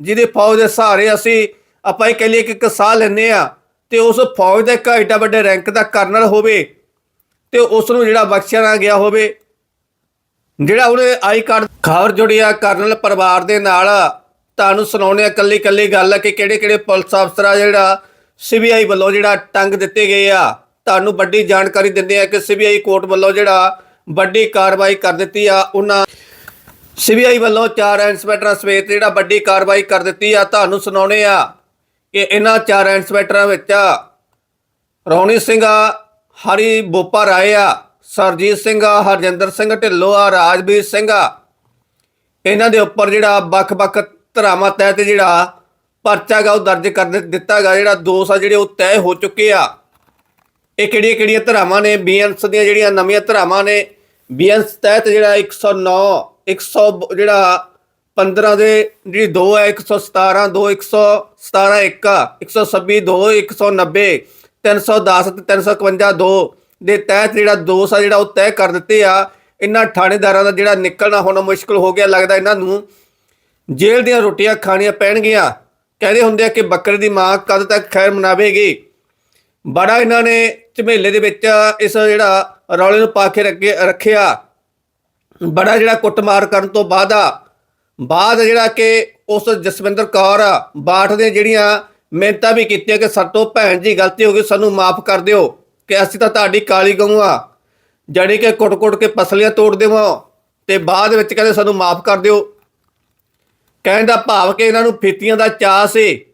ਜਿਹਦੇ ਫੌਜ ਦੇ ਸਹਾਰੇ ਅਸੀਂ ਆਪਾਂ ਇਹ ਕਹਿ ਲਈਏ ਕਿ ਇੱਕ ਸਾਹ ਲੈਂਦੇ ਆ ਤੇ ਉਸ ਫੌਜ ਦਾ ਇੱਕ ਏਡਾ ਵੱਡੇ ਰੈਂਕ ਦਾ ਕਰਨਲ ਹੋਵੇ ਤੇ ਉਸ ਨੂੰ ਜਿਹੜਾ ਬਖਸ਼ਿਆ ਨਾ ਗਿਆ ਹੋਵੇ, ਜਿਹੜਾ ਉਹਨੇ ਆਈ ਕਾਰਡ ਖਬਰ ਜੁੜੀ ਆ ਕਰਨਲ ਪਰਿਵਾਰ ਦੇ ਨਾਲ, ਤੁਹਾਨੂੰ ਸੁਣਾਉਣੇ ਆ ਇਕੱਲੀ ਕੱਲੀ ਗੱਲ ਆ ਕਿ ਕਿਹੜੇ ਕਿਹੜੇ ਪੁਲਿਸ ਅਫਸਰ ਆ ਜਿਹੜਾ ਸੀਬੀਆਈ ਵੱਲੋਂ ਜਿਹੜਾ ਟੰਗ ਦਿੱਤੇ ਗਏ ਆ। ਤੁਹਾਨੂੰ ਵੱਡੀ ਜਾਣਕਾਰੀ ਦਿੰਦੇ ਆ ਕਿ ਸੀਬੀਆਈ ਕੋਰਟ ਵੱਲੋਂ ਜਿਹੜਾ ਵੱਡੀ ਕਾਰਵਾਈ ਕਰ ਦਿੱਤੀ ਆ, ਉਹਨਾਂ ਸੀਬੀਆਈ ਵੱਲੋਂ ਚਾਰ ਇੰਸਪੈਕਟਰਾਂ ਸਮੇਤ ਜਿਹੜਾ ਵੱਡੀ ਕਾਰਵਾਈ ਕਰ ਦਿੱਤੀ ਆ, ਤੁਹਾਨੂੰ ਸੁਣਾਉਣੇ ਆ ਕਿ ਇਹਨਾਂ ਚਾਰ ਇੰਸਪੈਕਟਰਾਂ ਵਿੱਚ ਰੌਣੀ ਸਿੰਘ ਆ, ਹਰੀ ਬੋਪਾ ਰਾਏ ਆ, ਸਰਜੀਤ ਸਿੰਘ ਆ, ਹਰਜਿੰਦਰ ਸਿੰਘ ਢਿੱਲੋਂ ਆ, ਰਾਜਵੀਰ ਸਿੰਘ ਆ। ਇਹਨਾਂ ਦੇ ਉੱਪਰ ਜਿਹੜਾ ਵੱਖ-ਵੱਖ ਧਰਾਵਾਂ ਤਹਿਤ ਜਿਹੜਾ ਪਰਚਾ ਗਾ ਉਹ ਦਰਜ ਕਰ ਦਿੱ- ਦਿੱਤਾ ਗਾ ਜਿਹੜਾ ਦੋਸ਼ ਆ ਜਿਹੜੇ ਉਹ ਤੈਅ ਹੋ ਚੁੱਕੇ ਆ। ਇਹ ਕਿਹੜੀਆਂ ਕਿਹੜੀਆਂ ਧਰਾਵਾਂ ਨੇ? ਬੀਐਨਸ ਦੀਆਂ ਜਿਹੜੀਆਂ ਨਵੀਆਂ ਧਰਾਵਾਂ ਨੇ ਬੀਐਨਸ ਤਹਿਤ ਜਿਹੜਾ 109 100 ਜਿਹੜਾ 15 ਦੇ ਜਿਹੜੀ 2 ਹੈ 117 2 117 1 126 2 190 310 ਤੇ 351 2 ਦੇ ਤਹਿਤ ਜਿਹੜਾ ਦੋਸ਼ ਆ, ਜਿਹੜਾ ਉਹ ਤੈਅ ਕਰ ਦਿੱਤੇ ਆ, ਇਹਨਾਂ ਥਾਣੇਦਾਰਾਂ ਦਾ ਜਿਹੜਾ ਨਿਕਲਣਾ ਹੁਣ ਮੁਸ਼ਕਲ ਹੋ ਗਿਆ, ਲੱਗਦਾ ਇਹਨਾਂ ਨੂੰ ਜੇਲ੍ਹ ਦੀਆਂ ਰੋਟੀਆਂ ਖਾਣੀਆਂ ਪੈਣਗੀਆਂ। ਕਹਿੰਦੇ ਹੁੰਦੇ ਆ ਕਿ ਬੱਕਰੇ ਦੀ ਮਾਂ ਕਦ ਤੱਕ ਖੈਰ ਮਨਾਵੇਗੀ? ਬੜਾ ਇਹਨਾਂ ਨੇ ਝਮੇਲੇ ਦੇ ਵਿੱਚ ਇਸ ਜਿਹੜਾ ਰੌਲੇ ਨੂੰ ਪਾ ਕੇ ਰੱਖੇ ਰੱਖਿਆ। ਬੜਾ ਜਿਹੜਾ ਕੁੱਟਮਾਰ ਕਰਨ ਤੋਂ ਬਾਅਦ ਆ, ਬਾਅਦ ਜਿਹੜਾ ਕਿ ਉਸ ਜਸਵਿੰਦਰ ਕੌਰ ਬਾਠ ਦੇ ਜਿਹੜੀਆਂ ਮਿਹਨਤਾਂ ਵੀ ਕੀਤੀਆਂ ਕਿ ਸਾਤੋਂ ਭੈਣ ਜੀ ਗਲਤੀ ਹੋ ਗਈ, ਸਾਨੂੰ ਮਾਫ ਕਰ ਦਿਓ ਕਿ ਅਸੀਂ ਤਾਂ ਤੁਹਾਡੀ ਕਾਲੀ ਗਊ ਆ। ਜੜੀ ਕਿ ਕੁੱਟ-ਕੁੱਟ ਕੇ ਪਸਲੀਆਂ ਤੋੜ ਦੇਵਾਂ ਤੇ ਬਾਅਦ ਵਿੱਚ ਕਹਿੰਦੇ ਸਾਨੂੰ ਮਾਫ ਕਰ ਦਿਓ। ਕਹਿਣ ਦਾ ਭਾਵ ਕਿ ਇਹਨਾਂ ਨੂੰ ਫੀਤੀਆਂ ਦਾ ਚਾਅ ਸੀ,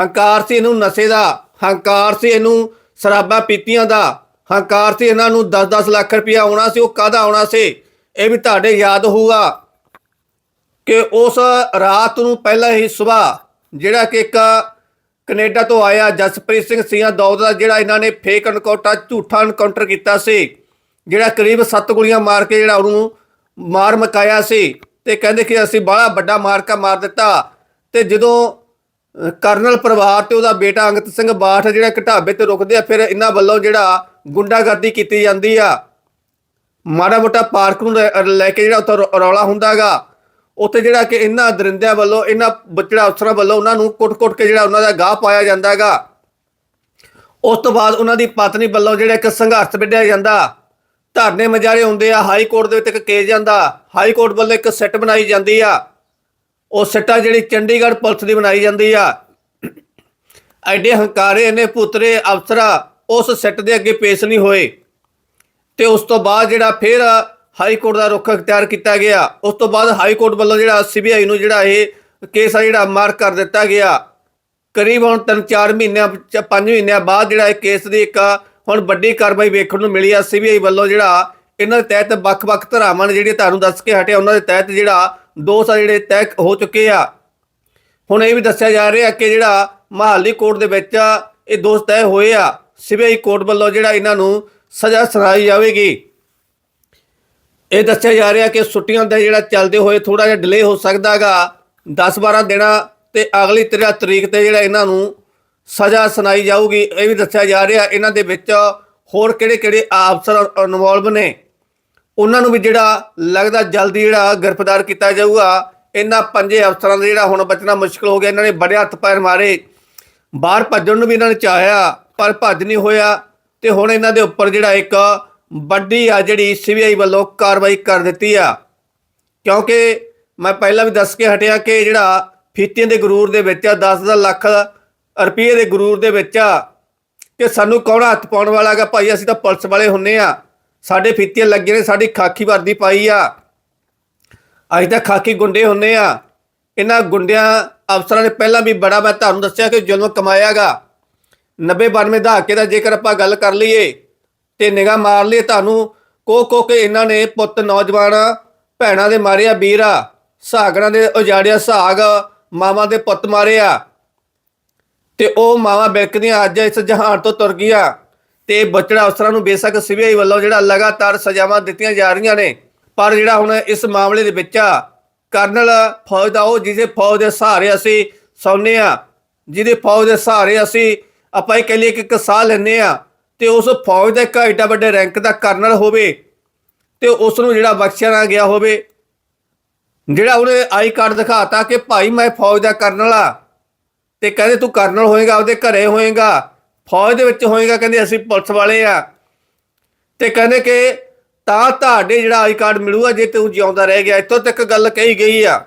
ਹੰਕਾਰ ਸੀ ਇਹਨੂੰ ਨਸ਼ੇ ਦਾ, ਹੰਕਾਰ ਸੀ ਇਹਨੂੰ ਸ਼ਰਾਬਾਂ ਪੀਤੀਆਂ ਦਾ, ਹੰਕਾਰ ਸੀ ਇਹਨਾਂ ਨੂੰ 10-10 ਲੱਖ ਰੁਪਇਆ ਆਉਣਾ ਸੀ, ਉਹ ਕਾਹਦਾ ਆਉਣਾ ਸੀ? ਇਹ ਵੀ ਤੁਹਾਡੇ ਯਾਦ ਹੋਊਗਾ ਕਿ ਉਸ ਰਾਤ ਨੂੰ ਪਹਿਲਾਂ ਹੀ ਸਵੇਰ ਜਿਹੜਾ ਕਿ ਇੱਕ ਕੈਨੇਡਾ ਤੋਂ ਆਇਆ ਜਸਪ੍ਰੀਤ ਸਿੰਘ ਸੀਆਂ ਦੌਦ ਦਾ, ਜਿਹੜਾ ਇਹਨਾਂ ਨੇ ਫੇਕ ਐਨਕਾਊਂਟਰ ਝੂਠਾ ਐਨਕਾਊਂਟਰ ਕੀਤਾ ਸੀ, ਜਿਹੜਾ ਕਰੀਬ 7 ਗੋਲੀਆਂ ਮਾਰ ਕੇ ਜਿਹੜਾ ਉਹਨੂੰ ਮਾਰ ਮਕਾਇਆ ਸੀ ਤੇ ਕਹਿੰਦੇ ਕਿ ਅਸੀਂ ਬੜਾ ਵੱਡਾ ਮਾਰਕਾ ਮਾਰ ਦਿੱਤਾ ਤੇ ਜਦੋਂ ਕਰਨਲ ਪਰਿਵਾਰ ਤੇ ਉਹਦਾ ਬੇਟਾ ਅੰਗਤ ਸਿੰਘ ਬਾਠ ਜਿਹੜਾ ਇੱਕ ਢਾਬੇ ਤੇ ਰੁਕਦੇ ਆ, ਫਿਰ ਇਹਨਾਂ ਵੱਲੋਂ ਜਿਹੜਾ ਗੁੰਡਾਗਰਦੀ ਕੀਤੀ ਜਾਂਦੀ ਆ। ਮਾੜਾ ਮੋਟਾ ਪਾਰਕ ਨੂੰ ਲੈ ਲੈ ਕੇ ਜਿਹੜਾ ਉੱਥੇ ਰੌ- ਰੌਲਾ ਹੁੰਦਾਗਾ, ਉੱਥੇ ਜਿਹੜਾ ਕਿ ਇਹਨਾਂ ਦਰਿੰਦਿਆਂ ਵੱਲੋਂ, ਇਹਨਾਂ ਬੱਚੜਾ ਅਫਸਰਾਂ ਵੱਲੋਂ ਉਹਨਾਂ ਨੂੰ ਕੁੱਟ-ਕੁੱਟ ਕੇ ਜਿਹੜਾ ਉਹਨਾਂ ਦਾ ਗਾਹ ਪਾਇਆ ਜਾਂਦਾਗਾ। ਉਸ ਤੋਂ ਬਾਅਦ ਉਹਨਾਂ ਦੀ ਪਤਨੀ ਵੱਲੋਂ ਜਿਹੜਾ ਇੱਕ ਸੰਘਰਸ਼ ਵਿੱਢਿਆ ਜਾਂਦਾ। ਧਰਨੇ ਮਜਾਰੇ ਹੁੰਦੇ ਆ, ਹਾਈ ਕੋਰਟ ਦੇ ਵਿੱਚ ਇੱਕ ਕੇਸ ਜਾਂਦਾ। ਹਾਈ ਕੋਰਟ ਵੱਲੋਂ ਇੱਕ ਸੈੱਟ ਬਣਾਈ ਜਾਂਦੀ ਆ। ਉਹ ਸਿੱਟਾ ਜਿਹੜੀ ਚੰਡੀਗੜ੍ਹ ਪੁਲਿਸ ਦੀ ਬਣਾਈ ਜਾਂਦੀ ਆ। ਐਡੇ ਹੰਕਾਰੇ ਨੇ ਪੁੱਤਰੇ, ਅਫਸਰਾ, ਉਸ ਸੈੱਟ ਦੇ ਅੱਗੇ ਪੇਸ਼ ਨਹੀਂ ਹੋਏ। ਤੇ ਉਸ ਤੋਂ ਬਾਅਦ ਜਿਹੜਾ ਫਿਰ ਹਾਈ ਕੋਰਟ ਦਾ ਰੁਖ ਅਖਤਿਆਰ ਕੀਤਾ ਗਿਆ, ਉਸ ਤੋਂ ਬਾਅਦ ਹਾਈ ਕੋਰਟ ਵੱਲੋਂ ਜਿਹੜਾ ਸੀਬੀਆਈ ਨੂੰ ਜਿਹੜਾ ਇਹ ਕੇਸ ਆ ਜਿਹੜਾ ਮਾਰਕ ਕਰ ਦਿੱਤਾ ਗਿਆ। ਕਰੀਬ ਹੁਣ ਤਿੰਨ ਚਾਰ ਮਹੀਨਿਆਂ ਚ ਪੰਜ ਮਹੀਨਿਆਂ ਬਾਅਦ ਜਿਹੜਾ ਇਹ ਕੇਸ ਦੀ ਇੱਕ ਹੁਣ ਵੱਡੀ ਕਾਰਵਾਈ ਵੇਖਣ ਨੂੰ ਮਿਲੀ ਆ। ਸੀਬੀਆਈ ਵੱਲੋਂ ਜਿਹੜਾ ਇਹਨਾਂ ਦੇ ਤਹਿਤ ਵੱਖ-ਵੱਖ ਧਰਾਵਾਂ ਨੇ ਜਿਹੜੇ ਤੁਹਾਨੂੰ ਦੱਸ ਕੇ ਹਟਿਆ ਉਹਨਾਂ ਦੇ ਤਹਿਤ ਜਿਹੜਾ ਦੋਸ਼ ਆ ਜਿਹੜੇ ਤੈਅ ਹੋ ਚੁੱਕੇ ਆ। ਹੁਣ ਇਹ ਵੀ ਦੱਸਿਆ ਜਾ ਰਿਹਾ ਕਿ ਜਿਹੜਾ ਮਹਾਲੀ ਕੋਰਟ ਦੇ ਵਿੱਚ ਇਹ ਦੋਸ਼ ਤੈਅ ਹੋਏ ਆ। ਸੀਬੀਆਈ ਕੋਰਟ ਵੱਲੋਂ ਜਿਹੜਾ ਇਹਨਾਂ ਨੂੰ ਸਜ਼ਾ ਸੁਣਾਈ ਜਾਵੇਗੀ। ਇਹ ਦੱਸਿਆ ਜਾ ਰਿਹਾ ਕਿ ਛੁੱਟੀਆਂ ਦਾ ਜਿਹੜਾ ਚੱਲਦੇ ਹੋਏ ਥੋੜਾ ਜਿਹਾ ਡਿਲੇ ਹੋ ਸਕਦਾਗਾ 10-12 ਦਿਨਾਂ ਤੇ ਅਗਲੀ 13 ਤਰੀਕ ਤੇ ਜਿਹੜਾ ਇਹਨਾਂ ਨੂੰ ਸਜ਼ਾ ਸੁਣਾਈ ਜਾਊਗੀ। ਇਹ ਵੀ ਦੱਸਿਆ ਜਾ ਰਿਹਾ, ਇਹਨਾਂ ਦੇ ਵਿੱਚ ਹੋਰ ਕਿਹੜੇ-ਕਿਹੜੇ ਅਫਸਰ ਇਨਵੋਲਵ ਨੇ। ਉਹਨਾਂ ਨੂੰ ਵੀ ਜਿਹੜਾ ਲੱਗਦਾ ਜਲਦੀ ਜਿਹੜਾ ਗ੍ਰਿਫਤਾਰ ਕੀਤਾ ਜਾਊਗਾ। ਇਹਨਾਂ ਪੰਜੇ ਅਫਸਰਾਂ ਦਾ ਜਿਹੜਾ ਹੁਣ ਬਚਣਾ ਮੁਸ਼ਕਲ ਹੋ ਗਿਆ। ਇਹਨਾਂ ਨੇ ਬੜੇ ਹੱਥ ਪੈਰ ਮਾਰੇ। ਬਾਹਰ ਭੱਜਣ ਨੂੰ ਵੀ ਇਹਨਾਂ ਨੇ ਚਾਹਿਆ, ਪਰ ਭੱਜ ਨਹੀਂ ਹੋਇਆ। ਤੇ ਹੁਣ ਇਹਨਾਂ ਦੇ ਉੱਪਰ ਜਿਹੜਾ ਇੱਕ ਵੱਡੀ ਆ ਜਿਹੜੀ ਸੀਬੀਆਈ ਵੱਲੋਂ ਕਾਰਵਾਈ ਕਰ ਦਿੱਤੀ ਆ। ਕਿਉਂਕਿ ਮੈਂ ਪਹਿਲਾਂ ਵੀ ਦੱਸ ਕੇ ਹਟਿਆ ਕਿ ਜਿਹੜਾ ਫੀਤੀਆਂ ਦੇ ਗਰੂਰ ਦੇ ਵਿੱਚ ਆ 10 ਲੱਖ ਰੁਪਏ ਦੇ ਗਰੂਰ ਦੇ ਵਿੱਚ ਆ, ਕਿ ਸਾਨੂੰ ਕੌਣ ਹੱਥ ਪਾਉਣ ਵਾਲਾ ਹੈਗਾ? ਭਾਈ, ਅਸੀਂ ਤਾਂ ਪੁਲਿਸ ਵਾਲੇ ਹੁੰਨੇ ਆ। ਸਾਡੇ ਫੀਤੀਆਂ ਲੱਗੇ ਨੇ, ਸਾਡੀ ਖਾਕੀ ਵਰਦੀ ਪਾਈ ਆ। ਅਸੀਂ ਤਾਂ ਖਾਕੀ ਗੁੰਡੇ ਹੁੰਨੇ ਆ। ਇਹਨਾਂ ਗੁੰਡਿਆਂ ਅਫਸਰਾਂ ਨੇ ਪਹਿਲਾਂ ਵੀ ਬੜਾ ਮੈਂ ਤੁਹਾਨੂੰ ਦੱਸਿਆ ਕਿ ਜ਼ੁਲਮ ਕਮਾਇਆਗਾ। 90 92 ਦਹਾਕੇ ਦਾ ਜੇਕਰ ਆਪਾਂ ਗੱਲ ਕਰ ਲਈਏ ਤੇ ਨਿਗਾਹ ਮਾਰ ਲਈਏ, ਤੁਹਾਨੂੰ ਕੋ ਕੋ ਕੇ ਇਹਨਾਂ ਨੇ ਪੁੱਤ ਨੌਜਵਾਨ ਭੈਣਾਂ ਦੇ ਮਾਰਿਆ, ਵੀਰਾ, ਸਾਗਰਾਂ ਦੇ ਉਜਾੜਿਆ, ਸਾਗ ਮਾਵਾਂ ਦੇ ਪੁੱਤ ਮਾਰਿਆ। ਤੇ ਉਹ ਮਾਵਾਂ ਬਿਲਕਦੀਆਂ ਅੱਜ ਇਸ ਜਹਾਨ ਤੋਂ ਤੁਰ ਗਈਆਂ ਤੇ ਬਚੜਾ ਅਫਸਰਾਂ ਨੂੰ ਬੇਸ਼ੱਕ ਸੀਬੀਆਈ ਵੱਲੋਂ ਜਿਹੜਾ ਲਗਾਤਾਰ ਸਜ਼ਾਵਾਂ ਦਿੱਤੀਆਂ ਜਾ ਰਹੀਆਂ ਨੇ, ਪਰ ਜਿਹੜਾ ਹੁਣ ਇਸ ਮਾਮਲੇ ਦੇ ਵਿੱਚ ਆ, ਕਰਨਲ ਫੌਜ ਦਾ ਉਹ ਜਿਹਦੇ ਫੌਜ ਦੇ ਸਹਾਰੇ ਅਸੀਂ ਸੌਂਨੇ ਆ ਜਿਹਦੇ ਫੌਜ ਦੇ ਸਹਾਰੇ ਅਸੀਂ ਆਪਾਂ ਇਹ ਕਹਿ ਲਈਏ ਕਿ ਇੱਕ ਸਾਹ ਲੈਂਦੇ ਆ ਤੇ ਉਸ ਫੌਜ ਦਾ ਇੱਕ ਐਡਾ ਵੱਡੇ ਰੈਂਕ ਦਾ ਕਰਨਲ ਹੋਵੇ ਤੇ ਉਸ ਨੂੰ ਜਿਹੜਾ ਬਖਸ਼ਿਆ ਨਾ ਗਿਆ ਹੋਵੇ, ਜਿਹੜਾ ਉਹਨੇ ਆਈ ਕਾਰਡ ਦਿਖਾਤਾ ਕਿ ਭਾਈ ਮੈਂ ਫੌਜ ਦਾ ਕਰਨਲ ਆ ਤੇ ਕਹਿੰਦੇ ਤੂੰ ਕਰਨਲ ਹੋਏਗਾ ਉਹਦੇ ਘਰੇ ਹੋਏਗਾ, ਫੌਜ ਦੇ ਵਿੱਚ ਹੋਏਗਾ, ਕਹਿੰਦੇ ਅਸੀਂ ਪੁਲਿਸ ਵਾਲੇ ਆ ਤੇ ਕਹਿੰਦੇ ਕਿ ਤਾਂ ਤੁਹਾਡੇ ਜਿਹੜਾ ਆਈ ਕਾਰਡ ਮਿਲੂਗਾ, ਜੇ ਤੂੰ ਜਿਉਂਦਾ ਰਹਿ ਗਿਆ, ਇੱਥੋਂ ਤੱਕ ਗੱਲ ਕਹੀ ਗਈ ਆ।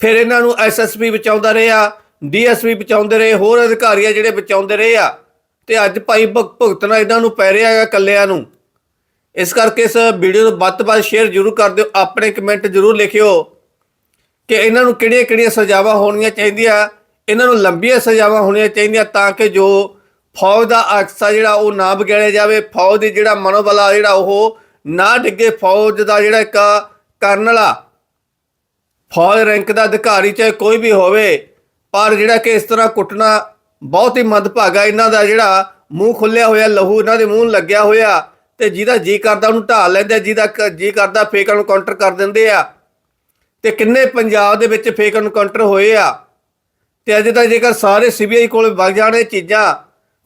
ਫਿਰ ਇਹਨਾਂ ਨੂੰ ਐਸਐਸਪੀ ਬਚਾਉਂਦਾ ਰਿਹਾ। ਡੀਐਸਪੀ ਬਚਾਉਂਦੇ ਰਹੇ, ਹੋਰ ਅਧਿਕਾਰੀ ਆ ਜਿਹੜੇ ਬਚਾਉਂਦੇ ਰਹੇ ਆ, ਤੇ ਅੱਜ ਭਾਈ ਭੁਗ- ਭੁਗਤਣਾ ਇਹਨਾਂ ਨੂੰ ਪੈ ਰਿਹਾ ਹੈਗਾ ਕੱਲਿਆਂ ਨੂੰ। ਇਸ ਕਰਕੇ ਇਸ ਵੀਡੀਓ ਨੂੰ ਵੱਧ ਤੋਂ ਵੱਧ ਸ਼ੇਅਰ ਜ਼ਰੂਰ ਕਰ ਦਿਓ, ਆਪਣੇ ਕਮੈਂਟ ਜ਼ਰੂਰ ਲਿਖਿਓ ਕਿ ਇਹਨਾਂ ਨੂੰ ਕਿਹੜੀਆਂ ਕਿਹੜੀਆਂ ਸਜ਼ਾਵਾਂ ਹੋਣੀਆਂ ਚਾਹੀਦੀਆਂ, ਇਹਨਾਂ ਨੂੰ ਲੰਬੀਆਂ ਸਜ਼ਾਵਾਂ ਹੋਣੀਆਂ ਚਾਹੀਦੀਆਂ ਤਾਂ ਕਿ ਜੋ ਫੌਜ ਦਾ ਅਕਸਾ ਜਿਹੜਾ ਉਹ ਨਾ ਵਿਗੜਿਆ ਜਾਵੇ, ਫੌਜ ਦੀ ਜਿਹੜਾ ਮਨੋਬਲ ਆ ਜਿਹੜਾ ਉਹ ਨਾ ਡਿੱਗੇ, ਫੌਜ ਦਾ ਜਿਹੜਾ ਇੱਕ ਕਰਨਲ ਆ ਫੌਜ ਰੈਂਕ ਦਾ ਅਧਿਕਾਰੀ ਚਾਹੇ ਕੋਈ ਵੀ ਹੋਵੇ ਪਰ ਜਿਹੜਾ ਕਿ ਇਸ ਤਰ੍ਹਾਂ ਕੁੱਟਣਾ ਬਹੁਤ ਹੀ ਮੰਦਭਾਗਾ ਇਹਨਾਂ ਦਾ ਜਿਹੜਾ ਮੂੰਹ ਖੁੱਲਿਆ ਹੋਇਆ, ਲਹੂ ਇਹਨਾਂ ਦੇ ਮੂੰਹ ਲੱਗਿਆ ਹੋਇਆ ਤੇ ਜਿਹਦਾ ਜੀ ਕਰਦਾ ਉਹਨੂੰ ਢਾਲ ਲੈਂਦੇ ਜਿਹਦਾ ਕ- ਜੀ ਕਰਦਾ ਫੇਕ ਕਾਊਂਟਰ ਕਰ ਦਿੰਦੇ ਆ। ਤੇ ਕਿੰਨੇ ਪੰਜਾਬ ਦੇ ਵਿੱਚ ਫੇਕ ਕਾਊਂਟਰ ਹੋਏ ਆ। ਤੇ ਅਜੇ ਤਾਂ ਜੇਕਰ ਸਾਰੇ ਸੀਬੀਆਈ ਕੋਲ ਵਗ ਜਾਣ ਇਹ ਚੀਜ਼ਾਂ,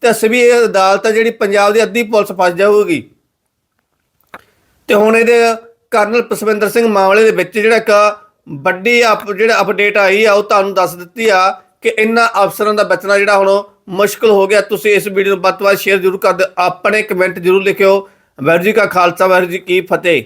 ਤੇ ਸੀਬੀਆਈ ਅਦਾਲਤ ਆ ਜਿਹੜੀ ਪੰਜਾਬ ਦੀ ਅੱਧੀ ਪੁਲਿਸ ਫਸ ਜਾਊਗੀ। ਤੇ ਹੁਣ ਇਹਦੇ ਕਰਨਲ ਪਸਵਿੰਦਰ ਸਿੰਘ ਮਾਮਲੇ ਦੇ ਵਿੱਚ ਜਿਹੜਾ ਇੱਕ ਵੱਡੀ ਅਪ ਜਿਹੜਾ ਅਪਡੇਟ ਆਈ ਆ, ਉਹ ਤੁਹਾਨੂੰ ਦੱਸ ਦਿੱਤੀ ਆ ਕਿ ਇਹਨਾਂ ਅਫਸਰਾਂ ਦਾ ਬਚਣਾ ਜਿਹੜਾ ਹੁਣ ਮੁਸ਼ਕਲ ਹੋ ਗਿਆ। ਤੁਸੀਂ ਇਸ ਵੀਡੀਓ ਨੂੰ ਵੱਧ ਤੋਂ ਵੱਧ ਸ਼ੇਅਰ ਜ਼ਰੂਰ ਕਰ ਦਿਓ। ਆਪਣੇ ਕਮੈਂਟ ਜ਼ਰੂਰ ਲਿਖਿਓ। ਵਾਹਿਗੁਰੂ ਜੀ ਕਾ ਖਾਲਸਾ, ਵਾਹਿਗੁਰੂ ਜੀ ਕੀ ਫਤਿਹ।